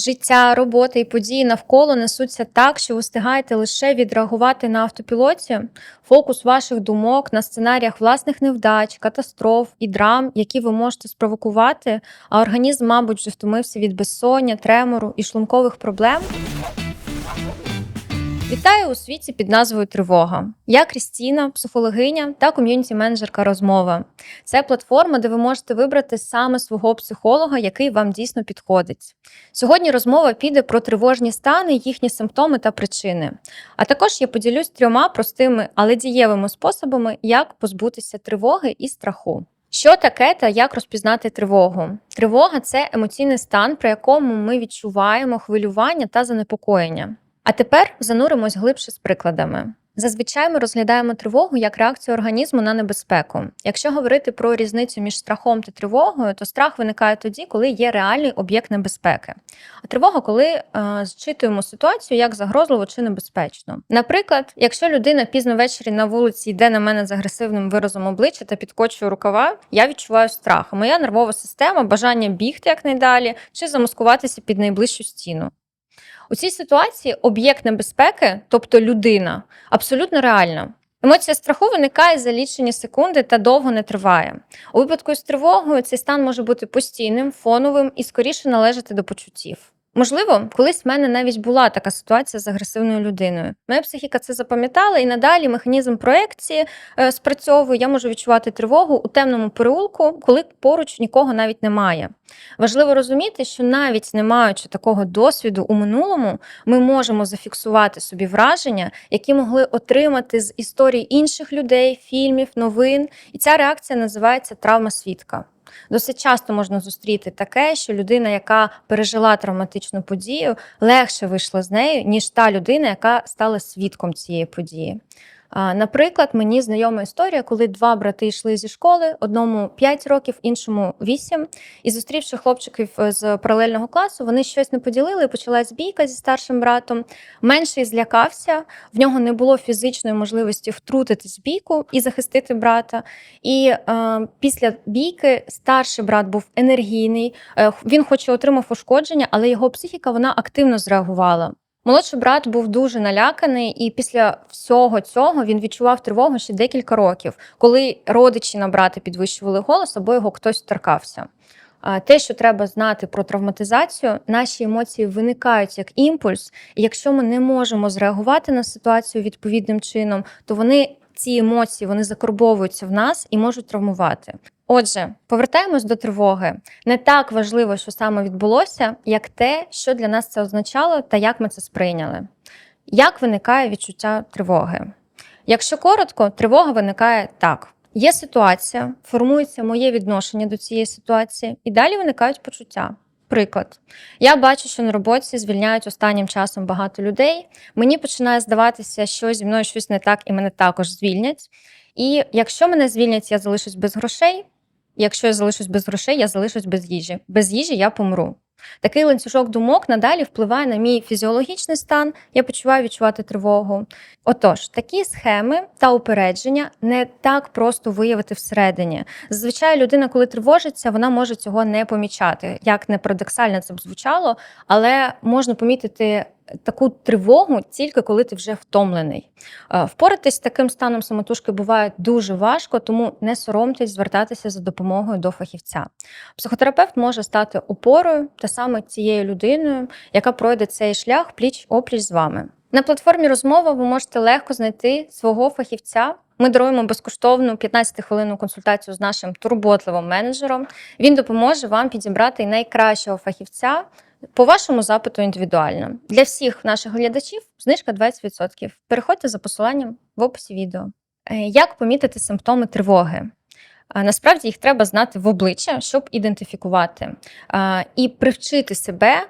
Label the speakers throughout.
Speaker 1: Життя, робота і події навколо несуться так, що ви встигаєте лише відреагувати на автопілоті. Фокус ваших думок на сценаріях власних невдач, катастроф і драм, які ви можете спровокувати, а організм, мабуть, вже втомився від безсоння, тремору і шлункових проблем. Вітаю у світі під назвою Тривога. Я Крістіна, психологиня та ком'юніті-менеджерка розмова. Це платформа, де ви можете вибрати саме свого психолога, який вам дійсно підходить. Сьогодні розмова піде про тривожні стани, їхні симптоми та причини. А також я поділюсь трьома простими, але дієвими способами, як позбутися тривоги і страху. Що таке та як розпізнати тривогу? Тривога це емоційний стан, при якому ми відчуваємо хвилювання та занепокоєння. А тепер зануримось глибше з прикладами. Зазвичай ми розглядаємо тривогу як реакцію організму на небезпеку. Якщо говорити про різницю між страхом та тривогою, то страх виникає тоді, коли є реальний об'єкт небезпеки. А тривога, коли е, зчитуємо ситуацію як загрозливо чи небезпечно. Наприклад, якщо людина пізно ввечері на вулиці йде на мене з агресивним виразом обличчя та підкочує рукава, я відчуваю страх. Моя нервова система, бажання бігти якнайдалі чи замаскуватися під найближчу стіну. У цій ситуації об'єкт небезпеки, тобто людина, абсолютно реальна. Емоція страху виникає за лічені секунди та довго не триває. У випадку з тривогою цей стан може бути постійним, фоновим і скоріше належати до почуттів. Можливо, колись в мене навіть була така ситуація з агресивною людиною. Моя психіка це запам'ятала, і надалі механізм проекції е, спрацьовує. Я можу відчувати тривогу у темному переулку, коли поруч нікого навіть немає. Важливо розуміти, що навіть не маючи такого досвіду у минулому, ми можемо зафіксувати собі враження, які могли отримати з історій інших людей, фільмів, новин. І ця реакція називається травма свідка. Досить часто можна зустріти таке, що людина, яка пережила травматичну подію, легше вийшла з нею, ніж та людина, яка стала свідком цієї події. Наприклад, мені знайома історія, коли два брати йшли зі школи, одному 5 років, іншому 8. І зустрівши хлопчиків е, з паралельного класу, вони щось не поділили. і Почалась бійка зі старшим братом. Менший злякався, в нього не було фізичної можливості втрутитись в бійку і захистити брата. І е, після бійки старший брат був енергійний. Е, він, хоч і отримав ушкодження, але його психіка вона активно зреагувала. Молодший брат був дуже наляканий, і після всього цього він відчував тривогу ще декілька років, коли родичі на брата підвищували голос або його хтось торкався. Те, що треба знати про травматизацію, наші емоції виникають як імпульс, і якщо ми не можемо зреагувати на ситуацію відповідним чином, то вони ці емоції вони закорбовуються в нас і можуть травмувати. Отже, повертаємось до тривоги. Не так важливо, що саме відбулося, як те, що для нас це означало та як ми це сприйняли. Як виникає відчуття тривоги? Якщо коротко, тривога виникає так: є ситуація, формується моє відношення до цієї ситуації, і далі виникають почуття. Приклад, я бачу, що на роботі звільняють останнім часом багато людей. Мені починає здаватися, що зі мною щось не так, і мене також звільнять. І якщо мене звільнять, я залишусь без грошей. Якщо я залишусь без грошей, я залишусь без їжі. Без їжі я помру. Такий ланцюжок думок надалі впливає на мій фізіологічний стан, я почуваю відчувати тривогу. Отож, такі схеми та упередження не так просто виявити всередині. Зазвичай людина, коли тривожиться, вона може цього не помічати. Як не парадоксально це б звучало, але можна помітити таку тривогу тільки коли ти вже втомлений. Е, впоратись з таким станом самотужки буває дуже важко, тому не соромтесь звертатися за допомогою до фахівця. Психотерапевт може стати опорою та саме цією людиною, яка пройде цей шлях пліч опліч з вами. На платформі розмова ви можете легко знайти свого фахівця. Ми даруємо безкоштовну 15-хвилинну консультацію з нашим турботливим менеджером. Він допоможе вам підібрати найкращого фахівця по вашому запиту індивідуально. Для всіх наших глядачів знижка 20%. Переходьте за посиланням в описі відео. Е, як помітити симптоми тривоги? Насправді їх треба знати в обличчя, щоб ідентифікувати і привчити себе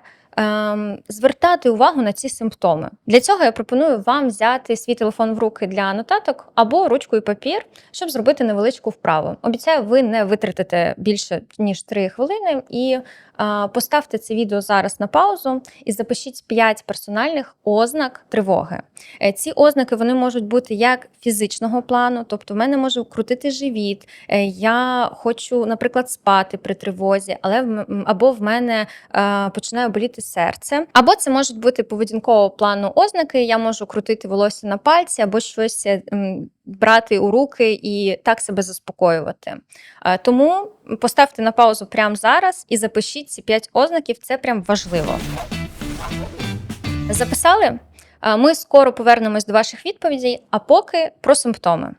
Speaker 1: звертати увагу на ці симптоми. Для цього я пропоную вам взяти свій телефон в руки для нотаток або ручку і папір, щоб зробити невеличку вправу. Обіцяю, ви не витратите більше ніж 3 хвилини і е, поставте це відео зараз на паузу і запишіть 5 персональних ознак тривоги. Е, ці ознаки вони можуть бути як фізичного плану, тобто в мене може крутити живіт, е, я хочу, наприклад, спати при тривозі, але або в мене починає боліти серце. Або це можуть бути поведінкового плану ознаки. Я можу крутити волосся на пальці, або щось брати у руки і так себе заспокоювати. Е, Тому поставте на паузу прямо зараз і запишіть ці 5 ознаків. Це прям важливо. Записали? Е, Ми скоро повернемось до ваших відповідей, а поки про симптоми.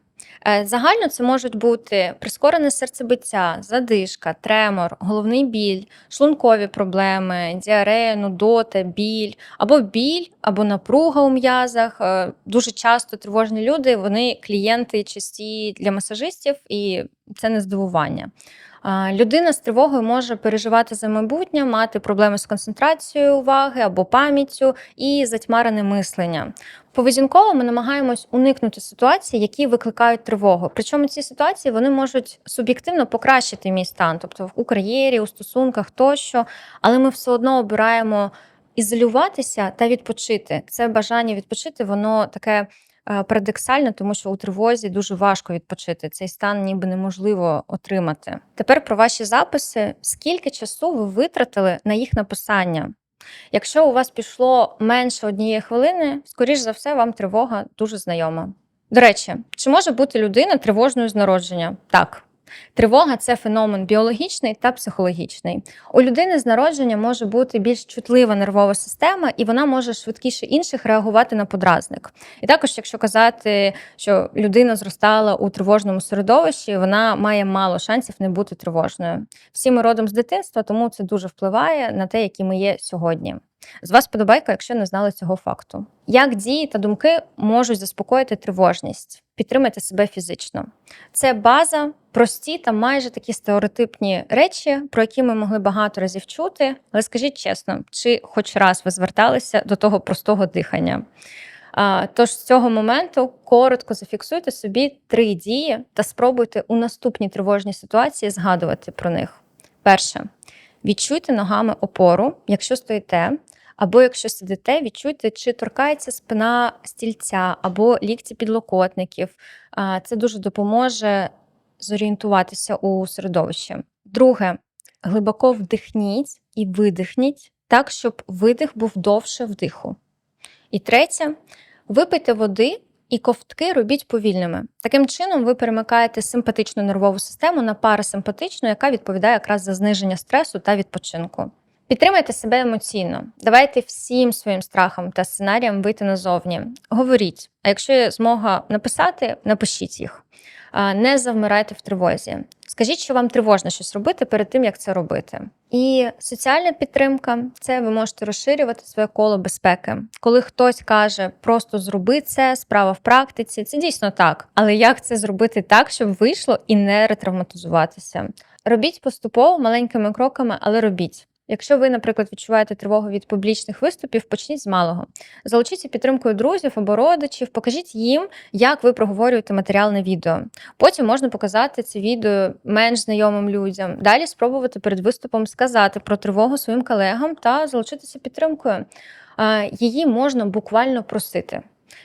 Speaker 1: Е, Загально це можуть бути прискорене серцебиття, задишка, тремор, головний біль, шлункові проблеми, діарея, нудота, біль, або біль, або напруга у м'язах. Е, Дуже часто тривожні люди, вони клієнти часті для масажистів, і це не здивування. Людина з тривогою може переживати за майбутнє, мати проблеми з концентрацією уваги або пам'яттю і затьмарене мислення. Поведінково ми намагаємось уникнути ситуацій, які викликають тривогу. Причому ці ситуації вони можуть суб'єктивно покращити мій стан, тобто у кар'єрі, у стосунках тощо, але ми все одно обираємо ізолюватися та відпочити. Це бажання відпочити, воно таке е, парадоксальне, тому що у тривозі дуже важко відпочити. Цей стан ніби неможливо отримати. Тепер про ваші записи. Скільки часу ви витратили на їх написання? Якщо у вас пішло менше однієї хвилини, скоріш за все, вам тривога дуже знайома. До речі, чи може бути людина тривожною з народження? Так. Тривога це феномен біологічний та психологічний. У людини з народження може бути більш чутлива нервова система, і вона може швидкіше інших реагувати на подразник. І також, якщо казати, що людина зростала у тривожному середовищі, вона має мало шансів не бути тривожною. Всі ми родом з дитинства, тому це дуже впливає на те, які ми є сьогодні. З вас подобайка, якщо не знали цього факту. Як дії та думки можуть заспокоїти тривожність? Підтримайте себе фізично. Це база, прості та майже такі стереотипні речі, про які ми могли багато разів чути. Але скажіть чесно, чи хоч раз ви зверталися до того простого дихання? Тож з цього моменту коротко зафіксуйте собі три дії та спробуйте у наступній тривожній ситуації згадувати про них. Перше, відчуйте ногами опору, якщо стоїте, або якщо сидите, відчуйте, чи торкається спина стільця або лікті підлокотників. Це дуже допоможе зорієнтуватися у середовищі. Друге, глибоко вдихніть і видихніть так, щоб видих був довше вдиху. І третє, випийте води і ковтки робіть повільними. Таким чином, ви перемикаєте симпатичну нервову систему на парасимпатичну, яка відповідає якраз за зниження стресу та відпочинку. Підтримайте себе емоційно, давайте всім своїм страхам та сценаріям вийти назовні. Говоріть, а якщо є змога написати, напишіть їх. Не завмирайте в тривозі. Скажіть, що вам тривожно щось робити перед тим, як це робити. І соціальна підтримка це ви можете розширювати своє коло безпеки. Коли хтось каже, просто зроби це, справа в практиці, це дійсно так. Але як це зробити так, щоб вийшло і не ретравматизуватися? Робіть поступово маленькими кроками, але робіть. Якщо ви, наприклад, відчуваєте тривогу від публічних виступів, почніть з малого. Залучіться підтримкою друзів або родичів, покажіть їм, як ви проговорюєте матеріал на відео. Потім можна показати це відео менш знайомим людям. Далі спробувати перед виступом сказати про тривогу своїм колегам та залучитися підтримкою. Її можна буквально просити.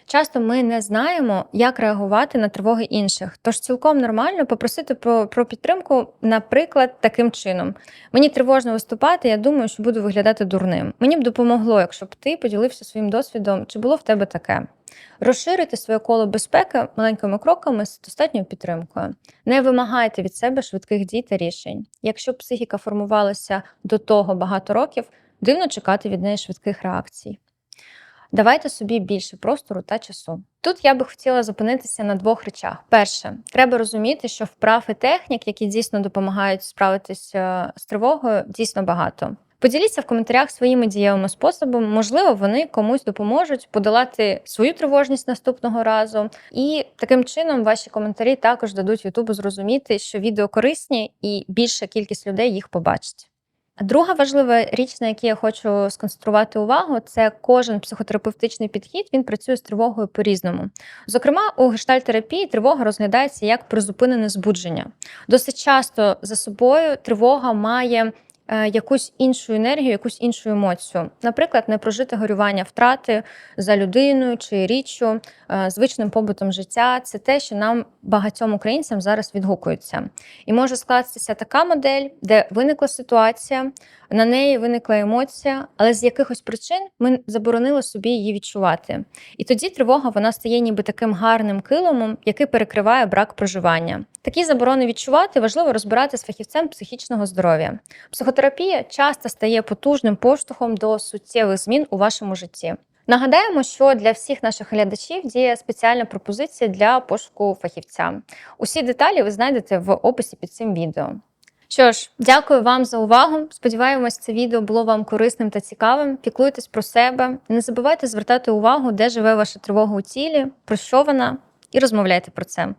Speaker 1: Часто ми не знаємо, як реагувати на тривоги інших. Тож цілком нормально попросити про, про підтримку, наприклад, таким чином. Мені тривожно виступати, я думаю, що буду виглядати дурним. Мені б допомогло, якщо б ти поділився своїм досвідом, чи було в тебе таке. Розширити своє коло безпеки маленькими кроками з достатньою підтримкою. Не вимагайте від себе швидких дій та рішень. Якщо психіка формувалася до того багато років, дивно чекати від неї швидких реакцій. Давайте собі більше простору та часу. Тут я би хотіла зупинитися на двох речах. Перше, треба розуміти, що вправ і технік, які дійсно допомагають справитися з тривогою, дійсно багато. Поділіться в коментарях своїми дієвими способами, можливо, вони комусь допоможуть подолати свою тривожність наступного разу. І таким чином ваші коментарі також дадуть Ютубу зрозуміти, що відео корисні і більша кількість людей їх побачить. Друга важлива річ, на якій я хочу сконцентрувати увагу, це кожен психотерапевтичний підхід він працює з тривогою по-різному. Зокрема, у гештальтерапії тривога розглядається як призупинене збудження. Досить часто за собою тривога має якусь іншу енергію, якусь іншу емоцію. Наприклад, непрожите горювання втрати за людиною чи річчю, е, звичним побутом життя це те, що нам багатьом українцям зараз відгукується. І може скластися така модель, де виникла ситуація, на неї виникла емоція, але з якихось причин ми заборонили собі її відчувати. І тоді тривога вона стає ніби таким гарним килимом, який перекриває брак проживання. Такі заборони відчувати важливо розбирати з фахівцем психічного здоров'я. Психотерапія часто стає потужним поштовхом до суттєвих змін у вашому житті. Нагадаємо, що для всіх наших глядачів діє спеціальна пропозиція для пошуку фахівця. Усі деталі ви знайдете в описі під цим відео. Що ж, дякую вам за увагу. Сподіваємось, це відео було вам корисним та цікавим. Піклуйтесь про себе. Не забувайте звертати увагу, де живе ваша тривога у тілі, про що вона, і розмовляйте про це.